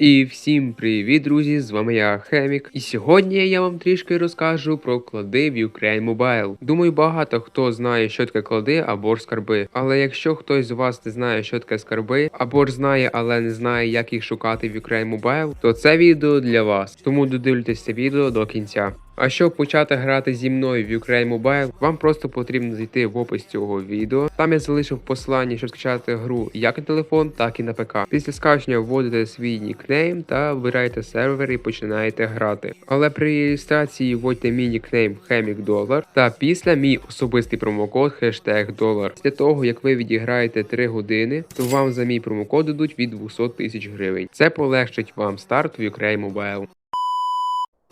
І всім привіт, друзі! З вами я Хемік. І сьогодні я вам трішки розкажу про клади в Ukraine Mobile. Думаю, багато хто знає, що таке клади або ж скарби. Але якщо хтось з вас не знає, що таке скарби, або ж знає, але не знає, як їх шукати в Ukraine Mobile, то це відео для вас. Тому додивлюйтесь це відео до кінця. А щоб почати грати зі мною в Ukraine Mobile, вам просто потрібно зайти в опис цього відео. Там я залишив посилання, щоб скачати гру як на телефон, так і на ПК. Після скачення вводите свій нікнейм та вибираєте сервер і починаєте грати. Але при реєстрації вводьте мій нікнейм HemicDollar та після мій особистий промокод хештег долар. Після того як ви відіграєте 3 години, то вам за мій промокод дадуть від 200 тисяч гривень. Це полегшить вам старт в Ukraine Mobile.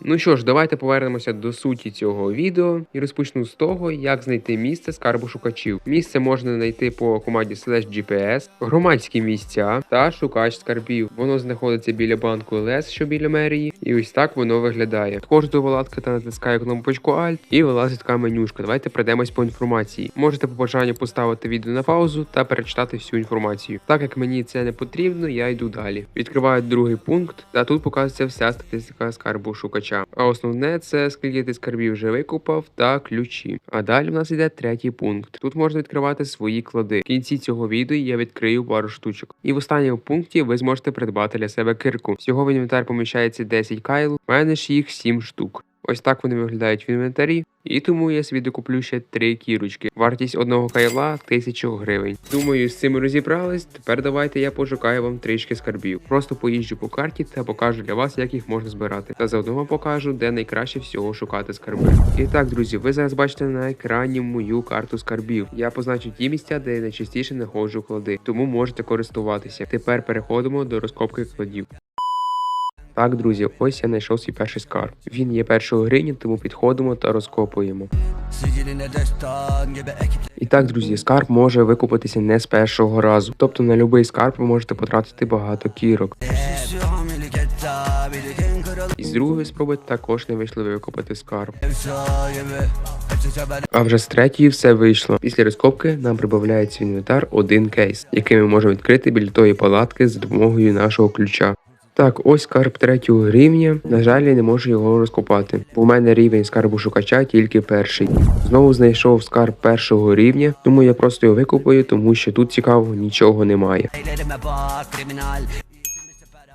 Ну що ж, давайте повернемося до суті цього відео і розпочну з того, як знайти місце скарбу шукачів. Місце можна знайти по команді slash GPS, громадські місця та шукач скарбів. Воно знаходиться біля банку ЛС, що біля мерії, і ось так воно виглядає. Також до вкладки та натискаю кнопочку Alt і вилазить така менюшка. Давайте пройдемось по інформації. Можете по бажанню поставити відео на паузу та перечитати всю інформацію. Так як мені це не потрібно, я йду далі. Відкриваю другий пункт, та тут показується вся статистика скарбу шукача. А основне це скільки ти скарбів вже викупав та ключі. А далі в нас йде третій пункт. Тут можна відкривати свої клади. В кінці цього відео я відкрию пару штучок. І в останньому пункті ви зможете придбати для себе кирку. Всього в інвентар поміщається 10 кайл, в мене ж їх 7 штук. Ось так вони виглядають в інвентарі, і тому я собі докуплю ще три кірочки. Вартість одного кайла 1000 гривень. Думаю, з цим розібрались. Тепер давайте я пошукаю вам трішки скарбів. Просто поїжджу по карті та покажу для вас, як їх можна збирати. Та заодно вам покажу, де найкраще всього шукати скарби. І так, друзі, ви зараз бачите на екрані мою карту скарбів. Я позначу ті місця, де я найчастіше знаходжу клади, тому можете користуватися. Тепер переходимо до розкопки кладів. Так, друзі, ось я знайшов свій перший скарб. Він є першого гривні, тому підходимо та розкопуємо. І так, друзі, скарб може викупитися не з першого разу. Тобто на будь-який скарб ви можете потратити багато кірок. І з другої спроби також не вийшло викупити скарб. А вже з третьої все вийшло. Після розкопки нам прибавляється інвентар один кейс, який ми можемо відкрити біля тої палатки за допомогою нашого ключа. Так, ось скарб третього рівня. На жаль, я не можу його розкопати, бо в мене рівень скарбу шукача тільки перший. Знову знайшов скарб першого рівня, тому я просто його викупаю, тому що тут цікавого нічого немає.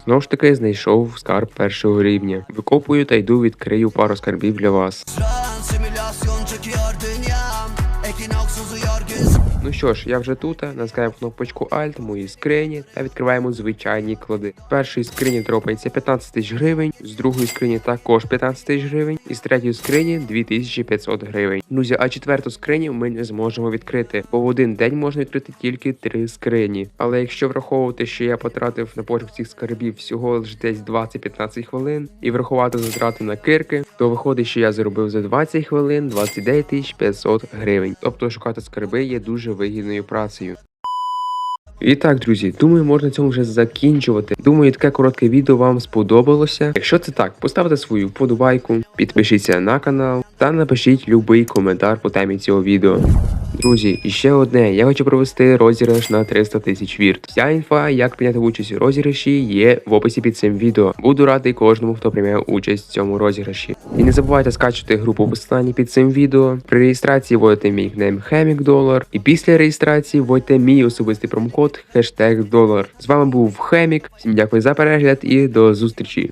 Знову ж таки, знайшов скарб першого рівня. Викопую та йду відкрию пару скарбів для вас. Ну що ж, я вже тут, натискаємо кнопочку Alt, мої скрині та відкриваємо звичайні клади. З першої скрині дропається 15 тисяч гривень, з другої скрині також 15 тисяч гривень, і з третьої скрині 2500 гривень. Друзі, а четверту скриню ми не зможемо відкрити, бо в один день можна відкрити тільки три скрині. Але якщо враховувати, що я потратив на пошук цих скарбів всього лише десь 20-15 хвилин, і врахувати затрати на кирки, то виходить, що я заробив за 20 хвилин 29 тисяч 500 гривень. Тобто шукати скарби є дуже вигідною працею. І так, друзі, думаю, можна цьому вже закінчувати. Думаю, таке коротке відео вам сподобалося. Якщо це так, поставте свою вподобайку, підпишіться на канал та напишіть любий коментар по темі цього відео. Друзі, і ще одне, я хочу провести розіграш на 300 тисяч вірт. Вся інфа, як прийняти участь у розіграші, є в описі під цим відео. Буду радий кожному, хто прийме участь в цьому розіграші. І не забувайте скачувати групу в посиланні під цим відео. При реєстрації вводите мій нейм HemicDollar. І після реєстрації вводьте мій особистий промокод хештег долар. З вами був Хемік. Всім дякую за перегляд і до зустрічі.